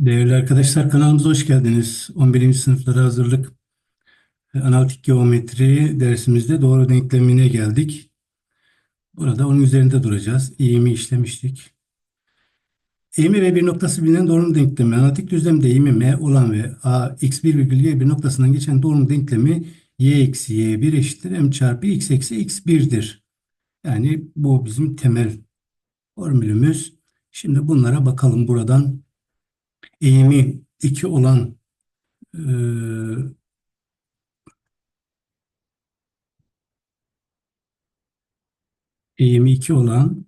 Değerli arkadaşlar kanalımıza hoş geldiniz. 11. sınıflara hazırlık ve analitik geometri dersimizde doğru denklemine geldik. Burada onun üzerinde duracağız. Eğimi işlemiştik. Eğimi ve bir noktası bilinen doğrunun denklemi. Analitik düzlemde eğimi m olan ve a x1 virgül y bir noktasından geçen doğrunun denklemi y eksi y1 eşittir m çarpı x eksi x1'dir. Yani bu bizim temel formülümüz. Şimdi bunlara bakalım buradan eğimi 2 olan e, eğimi 2 olan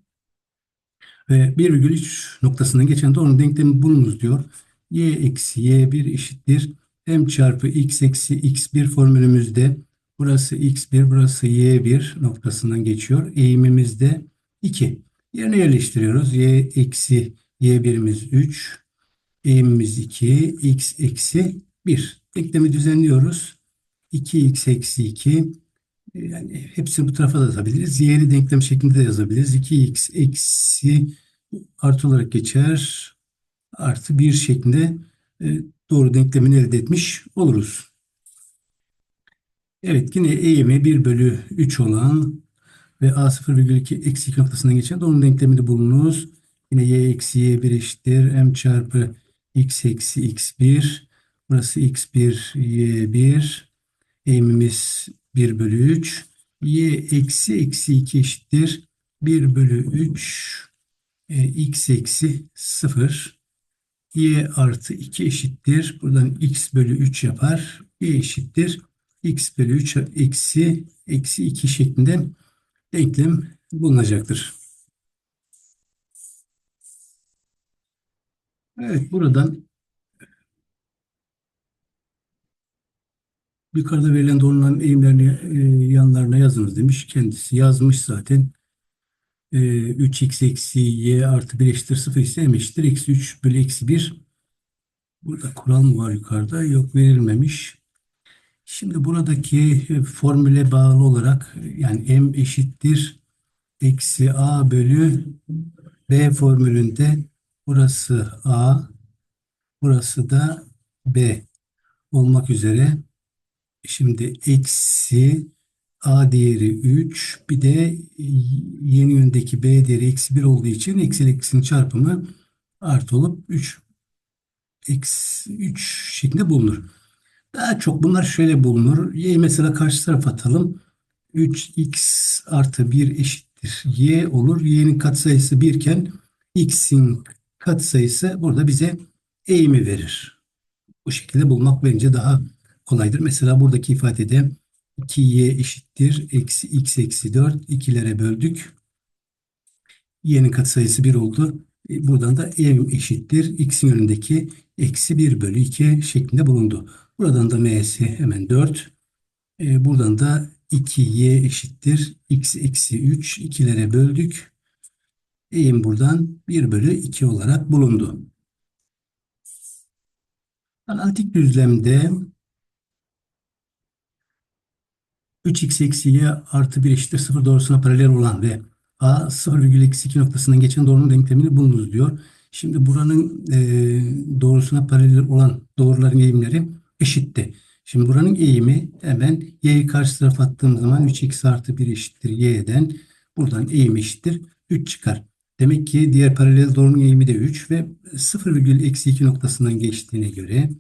ve 1,3 noktasından geçen doğrunun denklemi bulunuz diyor. y eksi y1 eşittir m çarpı x eksi x1 formülümüzde burası x1 burası y1 noktasından geçiyor. Eğimimiz de 2. Yerine yerleştiriyoruz. y eksi y1'imiz 3 eğimimiz 2, x eksi 1. Denklemi düzenliyoruz. 2x eksi 2. Yani hepsini bu tarafa da yazabiliriz. Y'li denklem şeklinde de yazabiliriz. 2x eksi artı olarak geçer. Artı 1 şeklinde e, doğru denklemini elde etmiş oluruz. Evet yine eğimi 1 bölü 3 olan ve a0,2 eksi 2 noktasından geçen doğru denklemini bulunuz. Yine y eksi y1 eşittir m çarpı x eksi x1 burası x1 y1 eğimimiz 1 bölü 3 y eksi eksi 2 eşittir. 1 bölü 3 e, x eksi 0 y artı 2 eşittir. Buradan x bölü 3 yapar. Y eşittir. X bölü 3 eksi eksi 2 şeklinde denklem bulunacaktır. Evet buradan yukarıda verilen doğruların eğimlerini e, yanlarına yazınız demiş. Kendisi yazmış zaten. E, 3x eksi y artı 1 eşittir 0 ise m eşittir eksi 3 bölü eksi 1. Burada kural mı var yukarıda? Yok verilmemiş. Şimdi buradaki formüle bağlı olarak yani m eşittir eksi a bölü b formülünde Burası A, burası da B olmak üzere. Şimdi eksi A değeri 3 bir de yeni yöndeki B değeri eksi 1 olduğu için eksi eksinin çarpımı artı olup 3 eksi 3 şeklinde bulunur. Daha çok bunlar şöyle bulunur. Y'yi mesela karşı tarafa atalım. 3x artı 1 eşittir y olur. Y'nin katsayısı 1 iken x'in katsayısı burada bize eğimi verir. Bu şekilde bulmak bence daha kolaydır. Mesela buradaki ifadede 2y eşittir eksi x eksi 4 ikilere böldük. y'nin katsayısı 1 oldu. E, buradan da eğim eşittir x'in yönündeki eksi 1 bölü 2 şeklinde bulundu. Buradan da m'si hemen 4. E, buradan da 2y eşittir x eksi 3 ikilere böldük eğim buradan 1 bölü 2 olarak bulundu. Analitik düzlemde 3x eksi y artı 1 eşittir 0 doğrusuna paralel olan ve a 0,2 noktasından geçen doğrunun denklemini bulunuz diyor. Şimdi buranın e, doğrusuna paralel olan doğruların eğimleri eşitti. Şimdi buranın eğimi hemen y'yi karşı tarafa attığım zaman 3x artı 1 eşittir y'den buradan eğim eşittir 3 çıkar. Demek ki diğer paralel doğrunun eğimi de 3 ve 0,-2 noktasından geçtiğine göre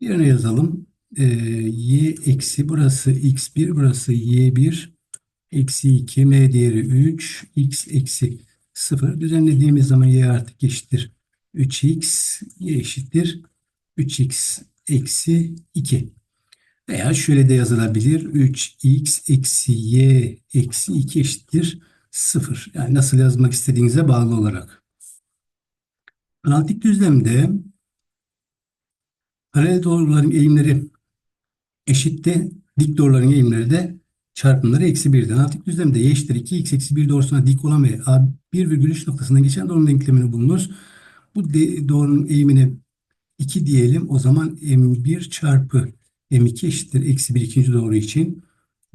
yerine yazalım. Ee, y eksi burası x1 burası y1 eksi 2 m değeri 3 x eksi 0 düzenlediğimiz zaman y artık eşittir 3x y eşittir 3x eksi 2 veya şöyle de yazılabilir. 3x eksi y eksi 2 eşittir 0. Yani nasıl yazmak istediğinize bağlı olarak. Analitik düzlemde paralel doğruların eğimleri eşitti. Dik doğruların eğimleri de çarpımları eksi 1'den. Analitik düzlemde y eşittir 2x eksi 1 doğrusuna dik olan ve a 1,3 noktasından geçen doğrunun denklemini bulunuz. Bu de, doğrunun eğimine 2 diyelim. O zaman m1 çarpı m2 eşittir eksi 1 ikinci doğru için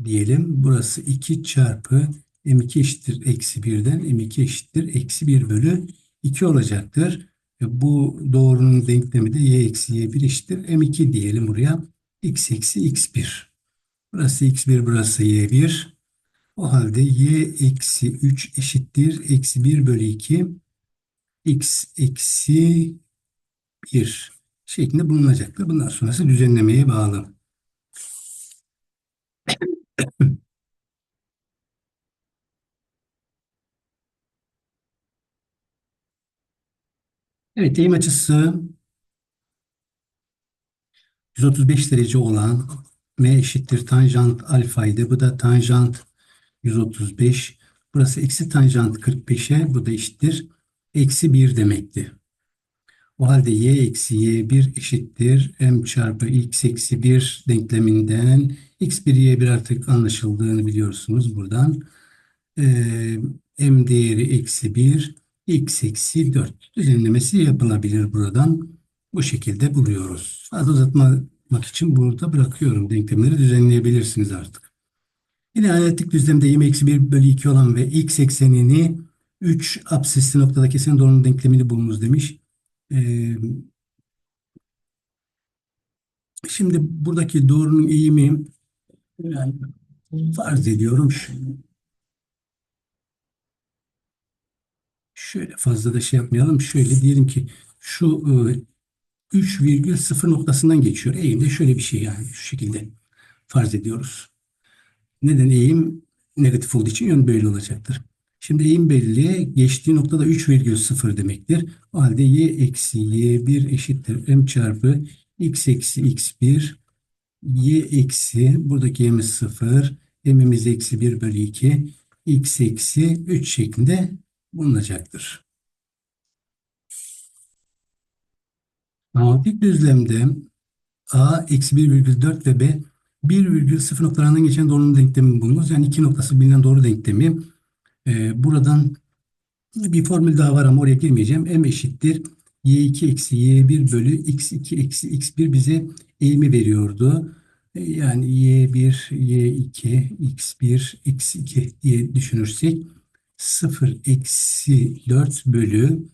diyelim. Burası 2 çarpı m2 eşittir eksi 1'den m2 eşittir eksi 1 bölü 2 olacaktır. Bu doğrunun denklemi de y eksi y1 eşittir. M2 diyelim buraya. x eksi x1. Burası x1, burası y1. O halde y eksi 3 eşittir. Eksi 1 bölü 2 x eksi 1 şeklinde bulunacaktır. Bundan sonrası düzenlemeye bağlı. Evet, eğim açısı 135 derece olan m eşittir tanjant alfaydı. Bu da tanjant 135. Burası eksi tanjant 45'e bu da eşittir. Eksi 1 demekti. O halde y eksi y1 eşittir. m çarpı x eksi 1 denkleminden x1 y1 artık anlaşıldığını biliyorsunuz buradan. Ee, m değeri eksi 1 x eksi 4 düzenlemesi yapılabilir buradan. Bu şekilde buluyoruz. Fazla uzatmamak için burada bırakıyorum. Denklemleri düzenleyebilirsiniz artık. Yine analitik düzlemde y eksi 1 bölü 2 olan ve x eksenini 3 absisli noktada kesen doğrunun denklemini bulunuz demiş. Ee, şimdi buradaki doğrunun eğimi yani farz ediyorum. Şöyle fazla da şey yapmayalım. Şöyle diyelim ki şu 3,0 e, noktasından geçiyor. Eğim de şöyle bir şey yani şu şekilde farz ediyoruz. Neden eğim negatif olduğu için yön böyle olacaktır. Şimdi eğim belli. Geçtiği noktada 3,0 demektir. O halde y eksi y1 eşittir m çarpı x eksi x1 y eksi buradaki y'miz 0 m'imiz eksi 1 bölü 2 x eksi 3 şeklinde bulunacaktır. Analitik düzlemde a eksi 1,4 ve b 1,0 noktalarından geçen doğrunun denklemi bulunuz. Yani iki noktası bilinen doğru denklemi. Ee, buradan bir formül daha var ama oraya girmeyeceğim. M eşittir y2 eksi y1 bölü x2 eksi x1 bize eğimi veriyordu. Ee, yani y1, y2, x1, x2 diye düşünürsek 0 eksi 4 bölü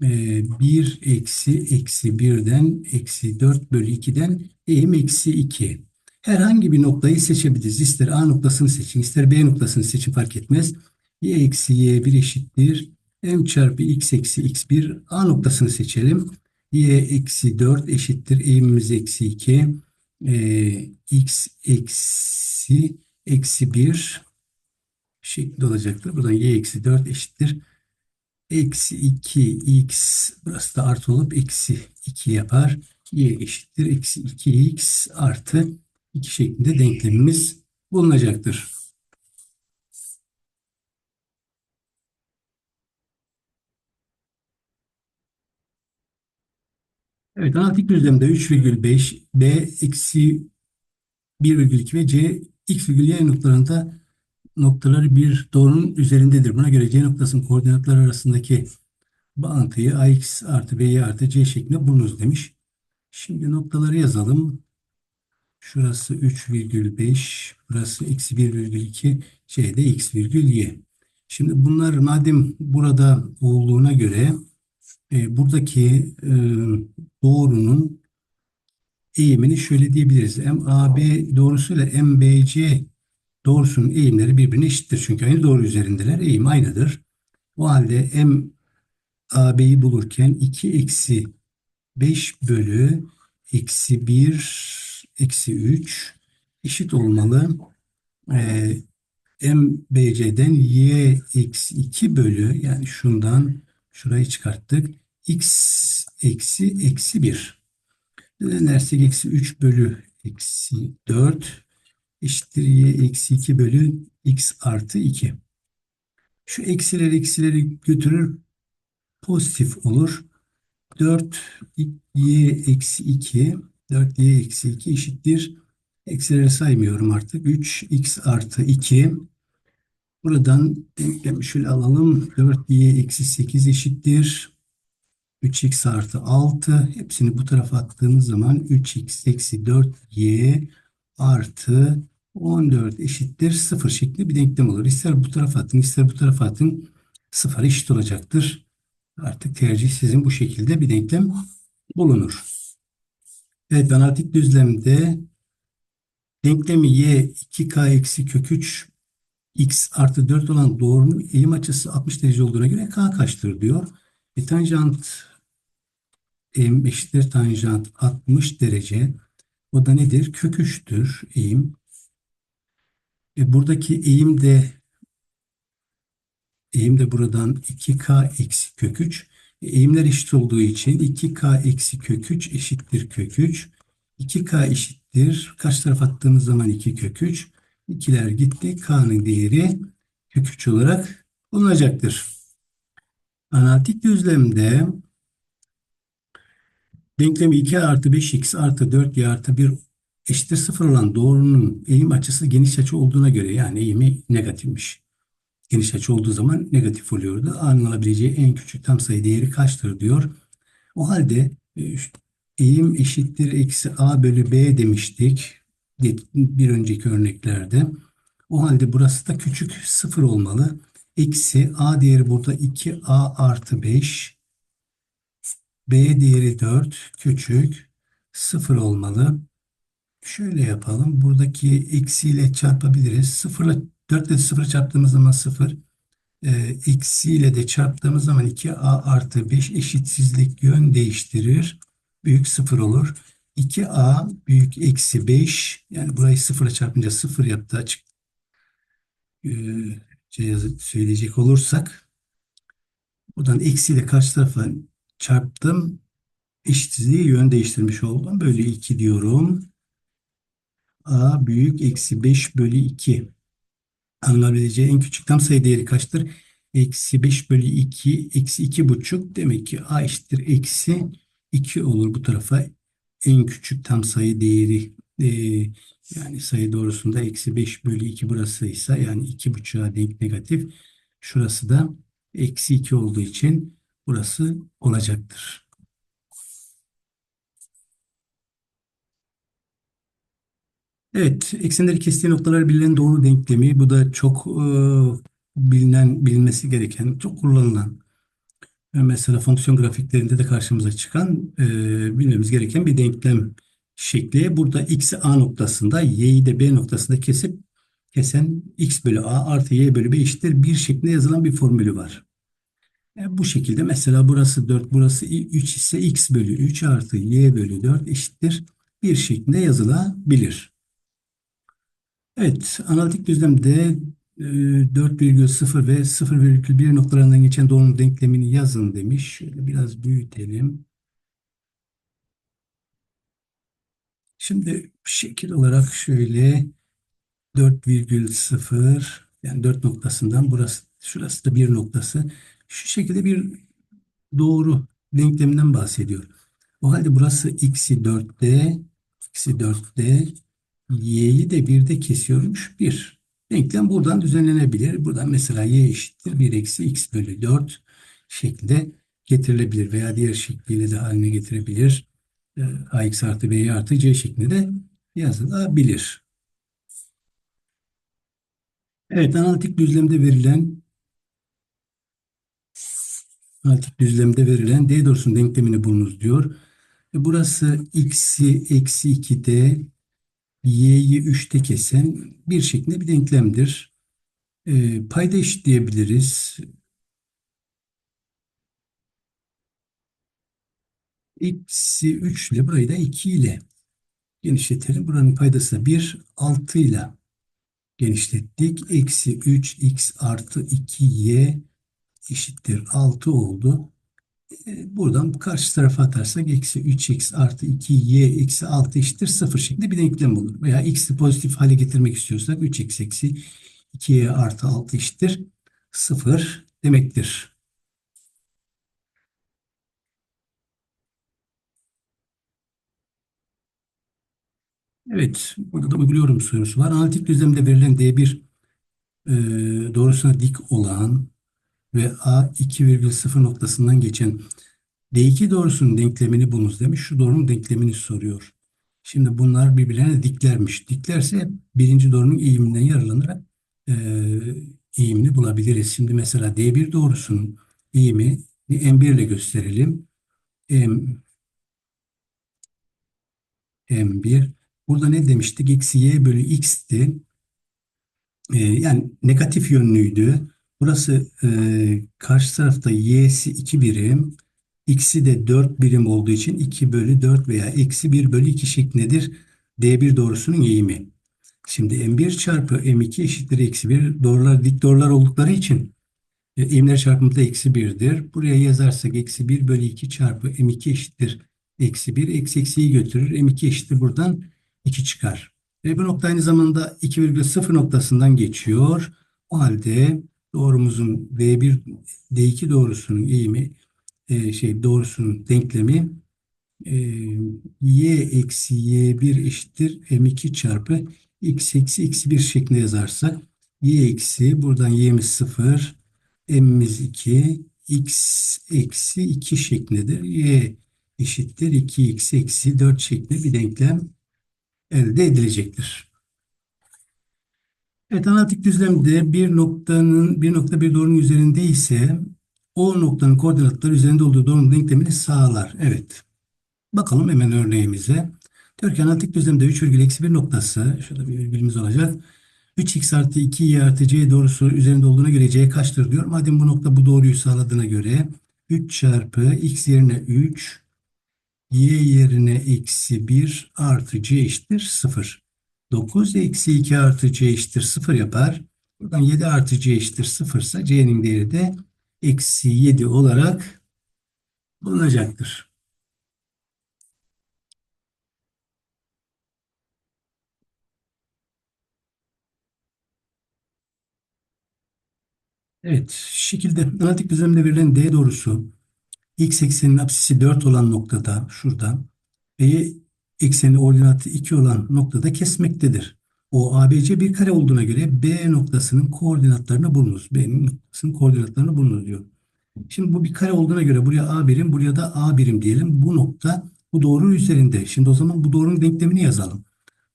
1 e, eksi eksi 1'den eksi 4 bölü 2'den eğim eksi 2. Herhangi bir noktayı seçebiliriz. İster A noktasını seçin, ister B noktasını seçin fark etmez. Y eksi Y1 eşittir. M çarpı X eksi X1 A noktasını seçelim. Y eksi 4 eşittir. Eğimimiz eksi 2. Ee, X eksi eksi 1 şeklinde olacaktır. Buradan y eksi 4 eşittir. Eksi 2 x burası da artı olup eksi 2 yapar. y eşittir. Eksi 2 x artı 2 şeklinde denklemimiz bulunacaktır. Evet analitik düzlemde 3,5 b eksi 1,2 ve c x virgül y noktalarında noktaları bir doğrunun üzerindedir. Buna göre C noktasının koordinatlar arasındaki bağıntıyı ax artı by artı c şeklinde bulunuz demiş. Şimdi noktaları yazalım. Şurası 3,5, burası eksi 1,2, c de x virgül y. Şimdi bunlar madem burada olduğuna göre e, buradaki e, doğrunun eğimini şöyle diyebiliriz. MAB doğrusuyla MBC doğrusunun eğimleri birbirine eşittir. Çünkü aynı doğru üzerindeler. Eğim aynıdır. O halde m AB'yi bulurken 2 eksi 5 bölü eksi 1 eksi 3 eşit olmalı. Ee, m BC'den y eksi 2 bölü yani şundan şurayı çıkarttık. x eksi eksi 1. Denersek eksi 3 bölü eksi 4 eşittir y eksi 2 bölü x artı 2. Şu eksiler eksileri götürür pozitif olur. 4 y eksi 2 4 y eksi 2 eşittir. Eksileri saymıyorum artık. 3 x artı 2 Buradan denklemi şöyle alalım. 4y eksi 8 eşittir. 3x artı 6. Hepsini bu tarafa attığımız zaman 3x eksi 4y artı 14 eşittir 0 şeklinde bir denklem olur. İster bu tarafa atın ister bu tarafa atın 0 eşit olacaktır. Artık tercih sizin bu şekilde bir denklem bulunur. Evet analitik düzlemde denklemi y 2k eksi kök 3 x artı 4 olan doğrunun eğim açısı 60 derece olduğuna göre k kaçtır diyor. E, tanjant eğim eşittir tanjant 60 derece. O da nedir? Kök 3'tür eğim. E, buradaki eğim de eğim de buradan 2k eksi kök 3. E, eğimler eşit olduğu için 2k eksi kök 3 eşittir kök 3. 2k eşittir. Kaç taraf attığımız zaman 2 kök 3. İkiler gitti. K'nın değeri kök 3 olarak bulunacaktır. Analitik düzlemde denklemi 2 artı 5x artı 4y artı 1 eşittir 0 olan doğrunun eğim açısı geniş açı olduğuna göre yani eğimi negatifmiş. Geniş açı olduğu zaman negatif oluyordu. A'nın alabileceği en küçük tam sayı değeri kaçtır diyor. O halde e, eğim eşittir eksi A bölü B demiştik bir önceki örneklerde. O halde burası da küçük 0 olmalı. Eksi A değeri burada 2A artı 5. B değeri 4 küçük 0 olmalı. Şöyle yapalım. Buradaki eksiyle çarpabiliriz. 0 ile 4 ile 0 çarptığımız zaman 0. E, eksiyle de çarptığımız zaman 2A artı 5 eşitsizlik yön değiştirir. Büyük 0 olur. 2A büyük eksi 5 yani burayı 0 ile çarpınca 0 yaptı açık e, şey söyleyecek olursak buradan eksiyle karşı tarafa çarptım eşitsizliği yön değiştirmiş oldum. Böyle 2 diyorum. A büyük eksi 5 bölü 2. Alınabileceği en küçük tam sayı değeri kaçtır? Eksi 5 bölü 2 eksi 2 buçuk. Demek ki A eşittir eksi 2 olur bu tarafa. En küçük tam sayı değeri e, yani sayı doğrusunda eksi 5 bölü 2 burasıysa yani 2 buçuğa denk negatif. Şurası da eksi 2 olduğu için burası olacaktır. Evet, eksenleri kestiği noktalar bilinen doğru denklemi. Bu da çok e, bilinen, bilinmesi gereken, çok kullanılan e, mesela fonksiyon grafiklerinde de karşımıza çıkan e, bilmemiz gereken bir denklem şekli. Burada x'i a noktasında, y'yi de b noktasında kesip kesen x bölü a artı y bölü b eşittir bir şeklinde yazılan bir formülü var. E, bu şekilde mesela burası 4, burası 3 ise x bölü 3 artı y bölü 4 eşittir bir şeklinde yazılabilir. Evet, analitik düzlemde 4,0 e, ve 0,1 noktalarından geçen doğrunun denklemini yazın demiş. Şöyle biraz büyütelim. Şimdi şekil olarak şöyle 4,0 yani 4 noktasından burası şurası da 1 noktası. Şu şekilde bir doğru denkleminden bahsediyor. O halde burası x'i 4'te, x'i 4'te, y'yi de 1'de kesiyormuş 1. Denklem buradan düzenlenebilir. Buradan mesela y eşittir 1 eksi x bölü 4 şeklinde getirilebilir veya diğer şekliyle de haline getirebilir. Ee, ax artı b artı c şeklinde de yazılabilir. Evet analitik düzlemde verilen analitik düzlemde verilen d doğrusunun denklemini bulunuz diyor. E, burası x'i eksi 2'de y'yi 3'te kesen bir şeklinde bir denklemdir. E, payda eşitleyebiliriz. X'i 3 ile burayı da 2 ile genişletelim. Buranın paydası da 1, 6 ile genişlettik. Eksi 3x artı 2y eşittir 6 oldu. E, buradan karşı tarafa atarsak eksi 3x artı 2y eksi 6 eşittir 0 şeklinde bir denklem olur. Veya x'i pozitif hale getirmek istiyorsak 3x eksi 2y artı 6 eşittir 0 demektir. Evet, burada da uyguluyorum sorusu var. Analitik düzlemde verilen D1 e, doğrusuna dik olan ve A 2,0 noktasından geçen D2 doğrusunun denklemini bulunuz demiş. Şu doğrunun denklemini soruyor. Şimdi bunlar birbirlerine diklermiş. Diklerse birinci doğrunun eğiminden yararlanarak e, eğimini bulabiliriz. Şimdi mesela D1 doğrusunun eğimi M1 ile gösterelim. M, M1. Burada ne demiştik? Eksi y bölü x'ti. Ee, yani negatif yönlüydü. Burası e, karşı tarafta y'si 2 birim. X'i de 4 birim olduğu için 2 bölü 4 veya eksi 1 bölü 2 şeklindedir. D1 doğrusunun eğimi. Şimdi M1 çarpı M2 eşittir eksi 1. Doğrular dik doğrular oldukları için e, eğimler çarpımı da eksi 1'dir. Buraya yazarsak eksi 1 bölü 2 çarpı M2 eşittir eksi 1. Eksi eksiyi götürür. M2 eşittir buradan 2 çıkar. Ve bu nokta aynı zamanda 2,0 noktasından geçiyor. O halde doğrumuzun D1, D2 doğrusunun eğimi e, şey doğrusunun denklemi e, y eksi y1 eşittir m2 çarpı x eksi x1 şeklinde yazarsak y eksi buradan y'miz 0 m'imiz 2 x eksi 2 şeklindedir. y eşittir 2x eksi 4 şeklinde bir denklem elde edilecektir. Evet analitik düzlemde bir noktanın bir nokta bir doğrunun üzerinde ise o noktanın koordinatları üzerinde olduğu doğrunun denklemini sağlar. Evet. Bakalım hemen örneğimize. Diyor ki analitik düzlemde 3 virgül eksi 1 noktası. Şurada bir virgülümüz olacak. 3x artı 2y artı c doğrusu üzerinde olduğuna göre c kaçtır diyor. Madem bu nokta bu doğruyu sağladığına göre 3 çarpı x yerine 3 y yerine eksi 1 artı c eşittir 0. 9 eksi 2 artı c eşittir 0 yapar. Buradan 7 artı c eşittir 0 ise c'nin değeri de eksi 7 olarak bulunacaktır. Evet, şekilde analitik düzlemde verilen D doğrusu x ekseninin apsisi 4 olan noktada şurada ve ekseni ordinatı 2 olan noktada kesmektedir. O ABC bir kare olduğuna göre B noktasının koordinatlarını bulunuz. B'nin noktasının koordinatlarını bulunuz diyor. Şimdi bu bir kare olduğuna göre buraya A birim, buraya da A birim diyelim. Bu nokta bu doğru üzerinde. Şimdi o zaman bu doğrunun denklemini yazalım.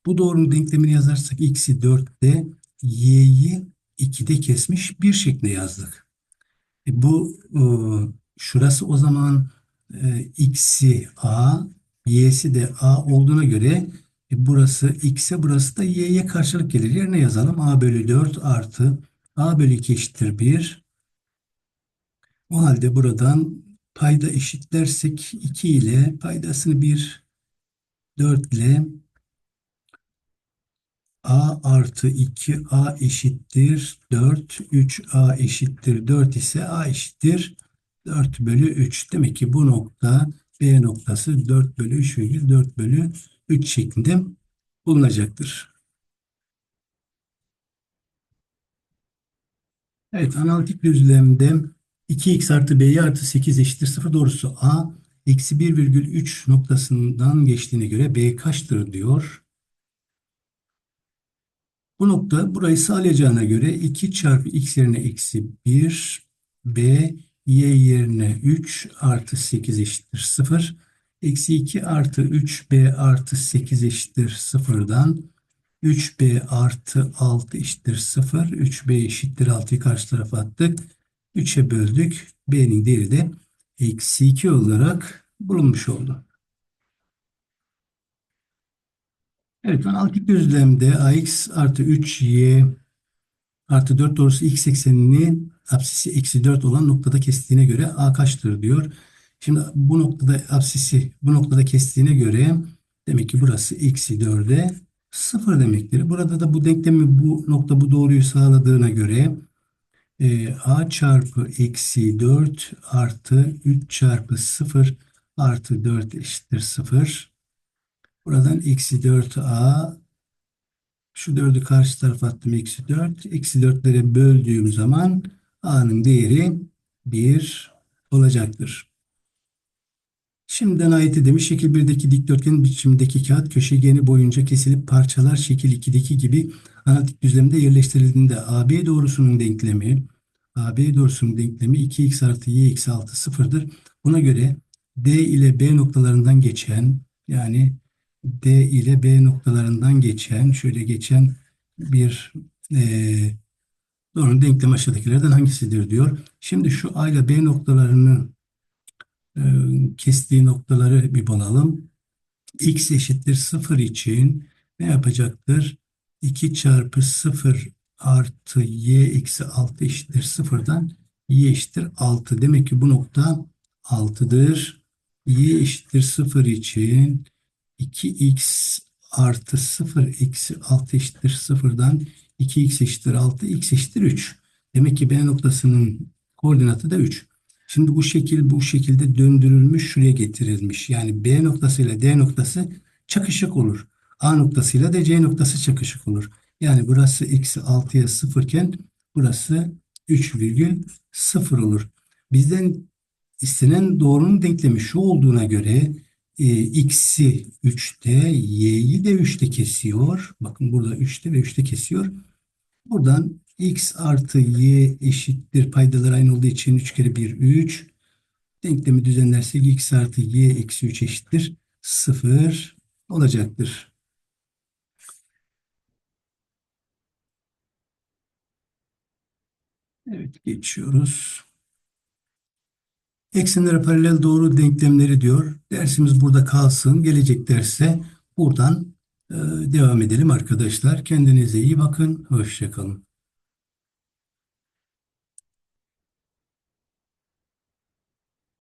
Bu doğrunun denklemini yazarsak x'i 4'te y'yi 2'de kesmiş bir şekilde yazdık. E bu e, şurası o zaman e, x'i a, y'si de a olduğuna göre e, burası x'e burası da y'ye karşılık gelir. Yerine yazalım. a bölü 4 artı a bölü 2 eşittir 1. O halde buradan payda eşitlersek 2 ile paydasını 1 4 ile a artı 2a eşittir 4 3a eşittir 4 ise a eşittir 4 bölü 3. Demek ki bu nokta B noktası 4 bölü 3 virgül 4 bölü 3 şeklinde bulunacaktır. Evet analitik düzlemde 2x artı b'ye artı 8 eşittir 0 doğrusu a eksi 1,3 noktasından geçtiğine göre b kaçtır diyor. Bu nokta burayı sağlayacağına göre 2 çarpı x yerine eksi 1 b y yerine 3 artı 8 eşittir 0. Eksi 2 artı 3b artı 8 eşittir 0'dan 3b artı 6 eşittir 0. 3b eşittir 6'yı karşı tarafa attık. 3'e böldük. B'nin değeri de eksi 2 olarak bulunmuş oldu. Evet, analitik düzlemde ax artı 3y artı 4 doğrusu x eksenini apsisi eksi 4 olan noktada kestiğine göre a kaçtır diyor. Şimdi bu noktada apsisi bu noktada kestiğine göre demek ki burası eksi 4'e 0 demektir. Burada da bu denklemi bu nokta bu doğruyu sağladığına göre e, a çarpı eksi 4 artı 3 çarpı 0 artı 4 eşittir 0. Buradan eksi 4a şu 4'ü karşı tarafa attım eksi 4. Eksi 4'lere böldüğüm zaman a'nın değeri 1 olacaktır. Şimdiden ayeti demiş şekil 1'deki dikdörtgen biçimdeki kağıt köşegeni boyunca kesilip parçalar şekil 2'deki gibi analitik düzlemde yerleştirildiğinde AB doğrusunun denklemi AB doğrusunun denklemi 2x artı y eksi 6 sıfırdır. Buna göre D ile B noktalarından geçen yani D ile B noktalarından geçen şöyle geçen bir e, doğrunun denklemi aşağıdakilerden hangisidir diyor. Şimdi şu A ile B noktalarını e, kestiği noktaları bir bulalım. x eşittir 0 için ne yapacaktır? 2 çarpı 0 artı y eksi 6 eşittir 0'dan y eşittir 6. Demek ki bu nokta 6'dır. y eşittir 0 için 2x artı 0 eksi 6 eşittir 0'dan 2x eşittir 6, x eşittir 3. Demek ki B noktasının koordinatı da 3. Şimdi bu şekil bu şekilde döndürülmüş şuraya getirilmiş. Yani B noktasıyla D noktası çakışık olur. A noktasıyla da C noktası çakışık olur. Yani burası eksi 6'ya 0 iken burası 3,0 olur. Bizden istenen doğrunun denklemi şu olduğuna göre e, x'i 3'te y'yi de 3'te kesiyor. Bakın burada 3'te ve 3'te kesiyor. Buradan x artı y eşittir paydalar aynı olduğu için 3 kere 1 3. Denklemi düzenlersek x artı y eksi 3 eşittir 0 olacaktır. Evet geçiyoruz. Eksenlere paralel doğru denklemleri diyor. Dersimiz burada kalsın. Gelecek derse buradan e, devam edelim arkadaşlar. Kendinize iyi bakın. Hoşçakalın.